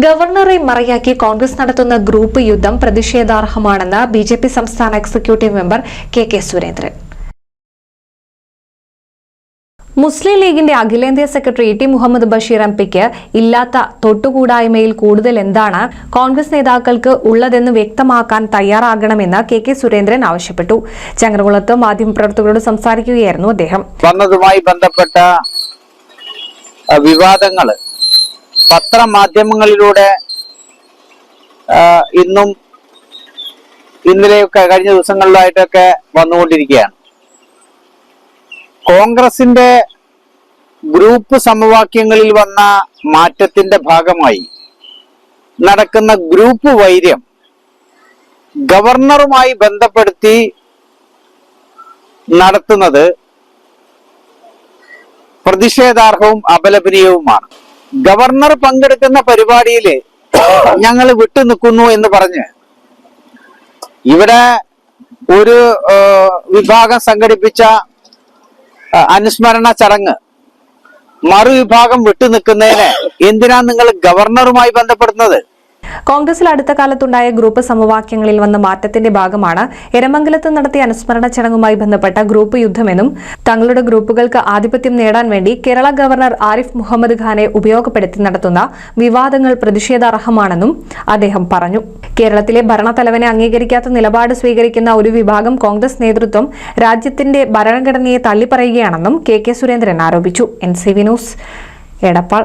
ഗവർണറെ മറയാക്കി കോൺഗ്രസ് നടത്തുന്ന ഗ്രൂപ്പ് യുദ്ധം പ്രതിഷേധാർഹമാണെന്ന് ബി ജെ പി സംസ്ഥാന executive member K K Surendran. Muslim ലീഗിന്റെ അഖിലേന്ത്യാ secretary T Muhammad Basheer M പിക്ക് ഇല്ലാത്ത തൊട്ടുകൂടായ്മയിൽ കൂടുതൽ എന്താണ് കോൺഗ്രസ് നേതാക്കൾക്ക് ഉള്ളതെന്ന് വ്യക്തമാക്കാൻ തയ്യാറാകണമെന്ന് കെ കെ സുരേന്ദ്രൻ ആവശ്യപ്പെട്ടു. ചങ്ങരകുളത്ത് മാധ്യമപ്രവർത്തകരോട് സംസാരിക്കുകയായിരുന്നു അദ്ദേഹം. വന്നതുമായി ബന്ധപ്പെട്ട വിവാദങ്ങൾ പത്രമാധ്യമങ്ങളിലൂടെ ഇന്നും ഇന്നലെയൊക്കെ കഴിഞ്ഞ ദിവസങ്ങളിലായിട്ടൊക്കെ വന്നുകൊണ്ടിരിക്കുകയാണ്. കോൺഗ്രസിന്റെ ഗ്രൂപ്പ് സമവാക്യങ്ങളിൽ വന്ന മാറ്റത്തിന്റെ ഭാഗമായി നടക്കുന്ന ഗ്രൂപ്പ് വൈര്യം ഗവർണറുമായി ബന്ധപ്പെടുത്തി നടത്തുന്നത് പ്രതിഷേധാർഹവും അപലപനീയവുമാണ്. ഗവർണർ പങ്കെടുക്കുന്ന പരിപാടിയിൽ ഞങ്ങൾ വിട്ടുനിൽക്കുന്നു എന്ന് പറഞ്ഞ് ഇവിടെ ഒരു വിഭാഗം സംഘടിപ്പിച്ച അനുസ്മരണ ചടങ്ങ് മറുവിഭാഗം വിട്ടുനിൽക്കുന്നതിന് എന്തിനാ നിങ്ങൾ ഗവർണറുമായി ബന്ധപ്പെടുന്നത്? കോൺഗ്രസിൽ അടുത്ത കാലത്തുണ്ടായ ഗ്രൂപ്പ് സമവാക്യങ്ങളിൽ വന്ന മാറ്റത്തിന്റെ ഭാഗമാണ് എരമംഗലത്ത് നടത്തിയ അനുസ്മരണ ചടങ്ങുമായി ബന്ധപ്പെട്ട ഗ്രൂപ്പ് യുദ്ധമെന്നും തങ്ങളുടെ ഗ്രൂപ്പുകൾക്ക് ആധിപത്യം നേടാൻ വേണ്ടി കേരള ഗവർണർ ആരിഫ് മുഹമ്മദ് ഖാനെ ഉപയോഗപ്പെടുത്തി നടത്തുന്ന വിവാദങ്ങൾ പ്രതിഷേധാർഹമാണെന്നും അദ്ദേഹം പറഞ്ഞു. കേരളത്തിലെ ഭരണത്തലവനെ അംഗീകരിക്കാത്ത നിലപാട് സ്വീകരിക്കുന്ന ഒരു വിഭാഗം കോൺഗ്രസ് നേതൃത്വം രാജ്യത്തിന്റെ ഭരണഘടനയെ തള്ളിപ്പറയുകയാണെന്നും കെ കെ സുരേന്ദ്രൻ ആരോപിച്ചു. N C V news Edappal.